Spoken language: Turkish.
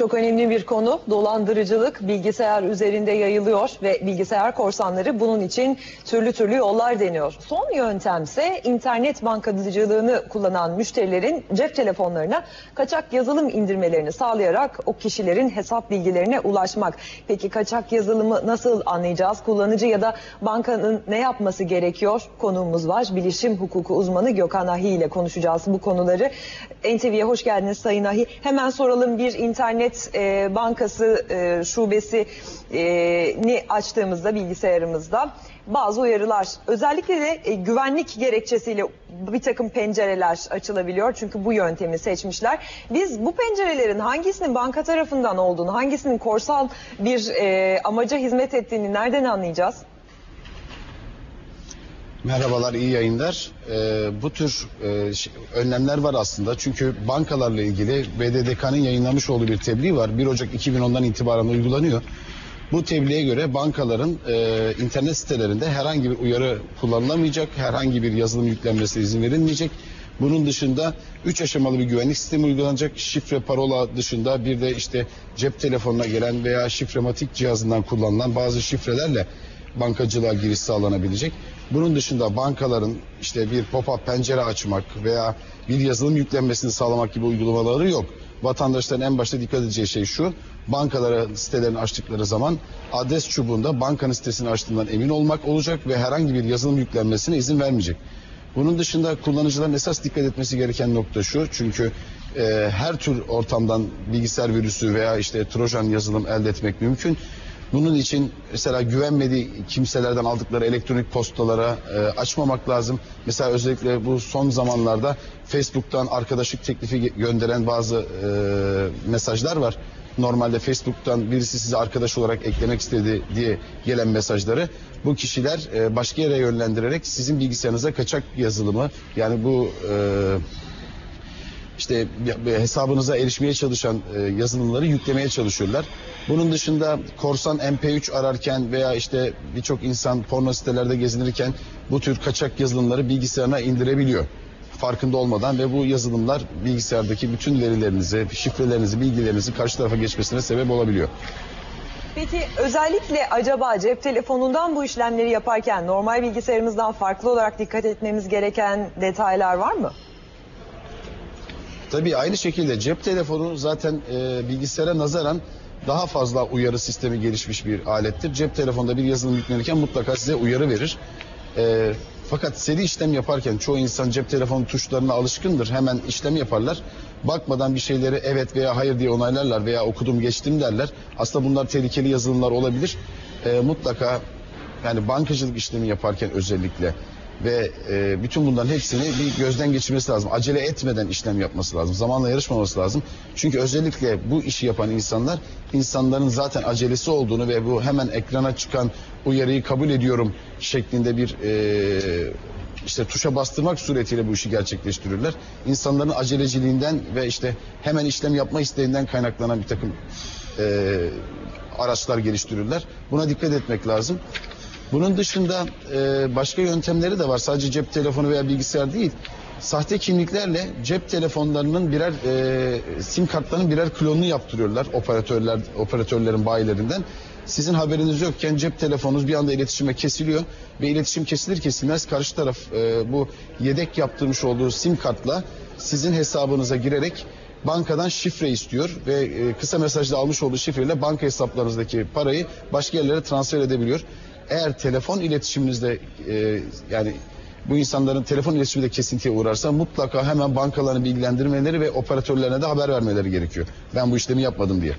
Çok önemli bir konu. Dolandırıcılık bilgisayar üzerinde yayılıyor ve bilgisayar korsanları bunun için türlü türlü yollar deniyor. Son yöntemse internet bankacılığını kullanan müşterilerin cep telefonlarına kaçak yazılım indirmelerini sağlayarak o kişilerin hesap bilgilerine ulaşmak. Peki kaçak yazılımı nasıl anlayacağız? Kullanıcı ya da bankanın ne yapması gerekiyor? Konuğumuz var. Bilişim hukuku uzmanı Gökhan Ahi ile konuşacağız bu konuları. NTV'ye hoş geldiniz Sayın Ahi. Hemen soralım bir internet e, bankası e, şubesi e, açtığımızda bilgisayarımızda bazı uyarılar özellikle de e, güvenlik gerekçesiyle bir takım pencereler açılabiliyor. Çünkü bu yöntemi seçmişler. Biz bu pencerelerin hangisinin banka tarafından olduğunu, hangisinin korsal bir e, amaca hizmet ettiğini nereden anlayacağız? Merhabalar, iyi yayınlar. Ee, bu tür e, önlemler var aslında. Çünkü bankalarla ilgili BDDK'nın yayınlamış olduğu bir tebliğ var. 1 Ocak 2010'dan itibaren uygulanıyor. Bu tebliğe göre bankaların e, internet sitelerinde herhangi bir uyarı kullanılamayacak, herhangi bir yazılım yüklenmesine izin verilmeyecek. Bunun dışında 3 aşamalı bir güvenlik sistemi uygulanacak. Şifre, parola dışında bir de işte cep telefonuna gelen veya şifrematik cihazından kullanılan bazı şifrelerle bankacılığa giriş sağlanabilecek. Bunun dışında bankaların işte bir pop-up pencere açmak veya bir yazılım yüklenmesini sağlamak gibi uygulamaları yok. Vatandaşların en başta dikkat edeceği şey şu. Bankalara sitelerini açtıkları zaman adres çubuğunda bankanın sitesini açtığından emin olmak olacak ve herhangi bir yazılım yüklenmesine izin vermeyecek. Bunun dışında kullanıcıların esas dikkat etmesi gereken nokta şu. Çünkü e, her tür ortamdan bilgisayar virüsü veya işte trojan yazılım elde etmek mümkün. Bunun için mesela güvenmediği kimselerden aldıkları elektronik postalara e, açmamak lazım. Mesela özellikle bu son zamanlarda Facebook'tan arkadaşlık teklifi gönderen bazı e, mesajlar var. Normalde Facebook'tan birisi sizi arkadaş olarak eklemek istedi diye gelen mesajları bu kişiler e, başka yere yönlendirerek sizin bilgisayarınıza kaçak yazılımı yani bu e, işte bir hesabınıza erişmeye çalışan e, yazılımları yüklemeye çalışıyorlar. Bunun dışında korsan MP3 ararken veya işte birçok insan porno sitelerde gezinirken bu tür kaçak yazılımları bilgisayarına indirebiliyor. Farkında olmadan ve bu yazılımlar bilgisayardaki bütün verilerinizi, şifrelerinizi, bilgilerinizi karşı tarafa geçmesine sebep olabiliyor. Peki özellikle acaba cep telefonundan bu işlemleri yaparken normal bilgisayarımızdan farklı olarak dikkat etmemiz gereken detaylar var mı? Tabii aynı şekilde cep telefonu zaten e, bilgisayara nazaran daha fazla uyarı sistemi gelişmiş bir alettir. Cep telefonda bir yazılım yüklenirken mutlaka size uyarı verir. E, fakat seri işlem yaparken çoğu insan cep telefonu tuşlarına alışkındır. Hemen işlem yaparlar. Bakmadan bir şeyleri evet veya hayır diye onaylarlar veya okudum geçtim derler. Aslında bunlar tehlikeli yazılımlar olabilir. E, mutlaka yani bankacılık işlemi yaparken özellikle ve e, bütün bunların hepsini bir gözden geçirmesi lazım. Acele etmeden işlem yapması lazım. Zamanla yarışmaması lazım. Çünkü özellikle bu işi yapan insanlar insanların zaten acelesi olduğunu ve bu hemen ekrana çıkan uyarıyı kabul ediyorum şeklinde bir e, işte tuşa bastırmak suretiyle bu işi gerçekleştirirler. İnsanların aceleciliğinden ve işte hemen işlem yapma isteğinden kaynaklanan bir takım e, araçlar geliştirirler. Buna dikkat etmek lazım. Bunun dışında e, başka yöntemleri de var. Sadece cep telefonu veya bilgisayar değil. Sahte kimliklerle cep telefonlarının birer e, sim kartlarının birer klonunu yaptırıyorlar operatörler operatörlerin bayilerinden. Sizin haberiniz yokken cep telefonunuz bir anda iletişime kesiliyor ve iletişim kesilir kesilmez karşı taraf e, bu yedek yaptırmış olduğu sim kartla sizin hesabınıza girerek bankadan şifre istiyor ve e, kısa mesajda almış olduğu şifreyle banka hesaplarınızdaki parayı başka yerlere transfer edebiliyor. Eğer telefon iletişiminizde e, yani bu insanların telefon iletişimi de kesintiye uğrarsa mutlaka hemen bankalarını bilgilendirmeleri ve operatörlerine de haber vermeleri gerekiyor. Ben bu işlemi yapmadım diye.